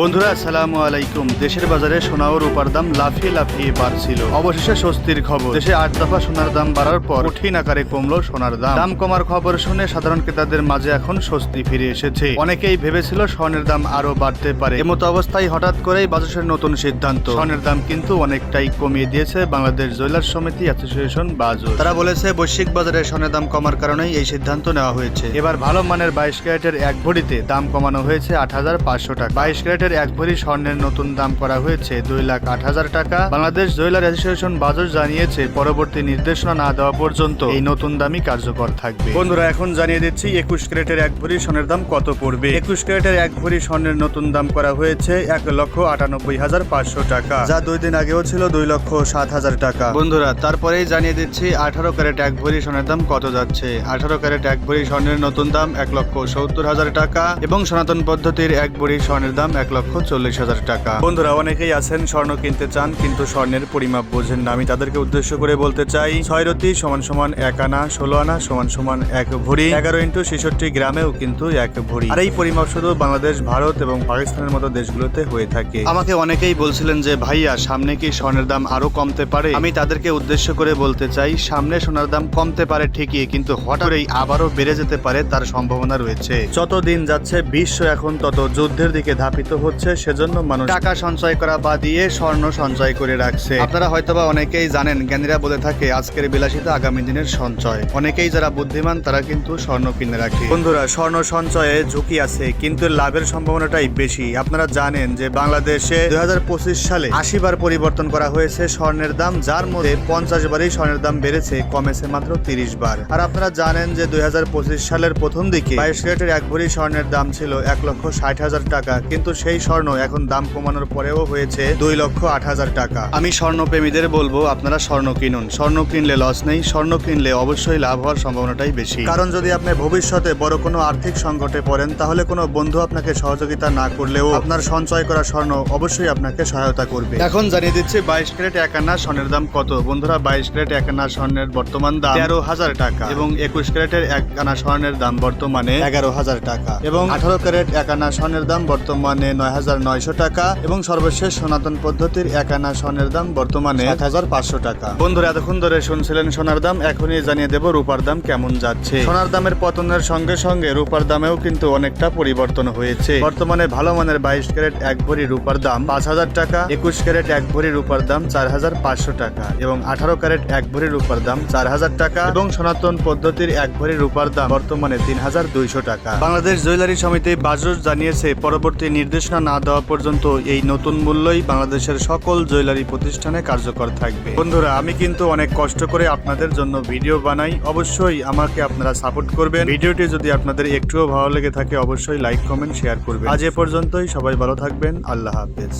বন্ধুরা, আসসালামু আলাইকুম। দেশের বাজারে সোনা ও রূপার দাম লাফিয়ে লাফিয়ে বাড়ছিল। অবশেষে স্বস্তির খবর, দেশে আট দফা সোনার দাম বাড়ার পর কঠিন আকারে কমলো সোনার দাম। দাম কমার খবর শুনে সাধারণ ক্রেতাদের মাঝে এখন স্বস্তি ফিরে এসেছে। অনেকেই ভেবেছিল স্বর্ণের দাম আরও বাড়তে পারে। এমতো অবস্থায় হঠাৎ করেই বাজারের নতুন সিদ্ধান্ত। স্বর্ণের দাম কিন্তু অনেকটাই কমিয়ে দিয়েছে বাংলাদেশ জুয়েলার্স সমিতি অ্যাসোসিয়েশন বাজু তারা বলেছে, বৈশ্বিক বাজারে স্বর্ণের দাম কমার কারণেই এই সিদ্ধান্ত নেওয়া হয়েছে। এবার ভালো মানের বাইশ ক্যারেটের এক ভরিতে দাম কমানো হয়েছে আট হাজার পাঁচশো টাকা। বাইশ ক্যারেটের এক ভরি স্বর্ণের নতুন দাম করা হয়েছে। দুই লাখ আট হাজার টাকা। বাংলাদেশ জুয়েলার অ্যাসোসিয়েশন বাজার জানিয়েছে পরবর্তী নির্দেশনা না দেওয়া পর্যন্ত এই নতুন দামই কার্যকর থাকবে। বন্ধুরা এখন জানিয়ে দিচ্ছি একুশ ক্যারেটের এক ভরি স্বর্ণের দাম কত পড়বে? একুশ ক্যারেটের এক ভরি স্বর্ণের নতুন দাম করা হয়েছে এক লক্ষ আটানব্বই হাজার পাঁচশো টাকা। যা দুই দিন আগেও ছিল দুই লক্ষ সাত হাজার টাকা। বন্ধুরা তারপরেই জানিয়ে দিচ্ছি আঠারো ক্যারেট এক ভরি স্বর্ণের দাম কত যাচ্ছে? আঠারো ক্যারেট এক ভরি স্বর্ণের নতুন দাম এক লক্ষ সত্তর হাজার টাকা এবং সনাতন পদ্ধতির এক ভরি স্বর্ণের দাম এক লক্ষ চল্লিশ হাজার টাকা। বন্ধুরা অনেকেই আছেন স্বর্ণ কিনতে চান কিন্তু স্বর্ণের পরিমাপ বোঝেন না। আমি তাদেরকে উদ্দেশ্য করে বলতে চাই ছয় রতি সমান সমান এক আনা ষোলো আনা সমান সমান এক ভরি এগারো ইন্টু ছেষট্টি গ্রামেও কিন্তু এক ভরি। আর এই পরিমাপ শুধু বাংলাদেশ ভারত এবং পাকিস্তানের মতো দেশগুলোতে হয়ে থাকে। আমাকে অনেকেই বলছিলেন যে ভাইয়া সামনে কি স্বর্ণের দাম আরও কমতে পারে? আমি তাদেরকে উদ্দেশ্য করে বলতে চাই সামনে সোনার দাম কমতে পারে ঠিকই কিন্তু হঠাৎ করেই আবারও বেড়ে যেতে পারে তার সম্ভাবনা রয়েছে। যত দিন যাচ্ছে বিশ্ব এখন তত যুদ্ধের দিকে ধাপিত হচ্ছে সেজন্য মানুষ টাকা সঞ্চয় করা বা দিয়ে স্বর্ণ সঞ্চয় করে রাখছে। আপনারা হয়তোবা অনেকেই জানেন জ্ঞানীরা বলে থাকে আজকের বিলাসিতা আগামী দিনের সঞ্চয়। অনেকেই যারা বুদ্ধিমান তারা কিন্তু স্বর্ণ কিনে রাখে। বন্ধুরা স্বর্ণ সঞ্চয়ে ঝুঁকি আছে কিন্তু লাভের সম্ভাবনাটাই বেশি। আপনারা জানেন যে বাংলাদেশে দুই হাজার পঁচিশ সালে আশি বার পরিবর্তন করা হয়েছে স্বর্ণের দাম যার মধ্যে পঞ্চাশ বারই স্বর্ণের দাম বেড়েছে কমেছে মাত্র তিরিশ বার। আর আপনারা জানেন যে দুই হাজার পঁচিশ সালের প্রথম দিকে বাইশ ক্যারেটের এক ভরি স্বর্ণের দাম ছিল এক লক্ষ ষাট হাজার টাকা কিন্তু সেই স্বর্ণ এখন দাম কমানোর পরেও হয়েছে দুই লক্ষ আট হাজার টাকা। আমি স্বর্ণপ্রেমীদের বলব, আপনারা স্বর্ণ কিনুন। স্বর্ণ কিনলে লস নেই, স্বর্ণ কিনলে অবশ্যই লাভ হওয়ার সম্ভাবনাটাই বেশি। কারণ যদি আপনি ভবিষ্যতে বড় কোনো আর্থিক সংকটে পড়েন, তাহলে কোনো বন্ধু আপনাকে সহযোগিতা না করলেও আপনার সঞ্চয় করা স্বর্ণ অবশ্যই আপনাকে সহায়তা করবে। এখন জানিয়ে দিচ্ছি, বাইশ ক্যারেট এক আনা স্বর্ণের দাম কত? বন্ধুরা, বাইশ ক্যারেট এক আনা স্বর্ণের বর্তমান দাম তেরো হাজার টাকা এবং একুশ ক্যারেটের এক আনা স্বর্ণের দাম বর্তমানে এগারো হাজার টাকা এবং আঠারো ক্যারেট এক আনা স্বর্ণের দাম বর্তমানে নয় হাজার নয়শো টাকা এবং সর্বশেষ সনাতন পদ্ধতির এক আনা স্বর্ণের দাম বর্তমানে এক হাজার পাঁচশো টাকা। বন্ধুরা, এতক্ষণ ধরে শুনছিলেন সোনার দাম, এখনই জানিয়ে দেব রূপার দাম কেমন যাচ্ছে। সোনার দামের পতনের সঙ্গে সঙ্গে রূপার দামেও কিন্তু অনেকটা পরিবর্তন হয়েছে। বর্তমানে ভালো মানের বাইশ ক্যারেট এক ভরি রূপার দাম পাঁচ হাজার টাকা, একুশ ক্যারেট এক ভরি রূপার দাম চার হাজার পাঁচশো টাকা এবং আঠারো ক্যারেট এক ভরি রূপার দাম চার হাজার টাকা এবং সনাতন পদ্ধতির এক ভরি রূপার দাম বর্তমানে তিন হাজার দুইশো টাকা। বাংলাদেশ জুয়েলারি সমিতি বাজস জানিয়েছে, পরবর্তী নির্দেশনা না দেওয়া পর্যন্ত এই নতুন মূল্যই বাংলাদেশের সকল জুয়েলারি প্রতিষ্ঠানে কার্যকর থাকবে। বন্ধুরা, আমি কিন্তু অনেক কষ্ট করে আপনাদের জন্য ভিডিও বানাই। অবশ্যই আমাকে আপনারা সাপোর্ট করবেন। ভিডিওটি যদি আপনাদের একটুও ভালো লেগে থাকে, অবশ্যই লাইক, কমেন্ট, শেয়ার করবেন। আজ এ পর্যন্তই। সবাই ভালো থাকবেন। আল্লাহ হাফেজ।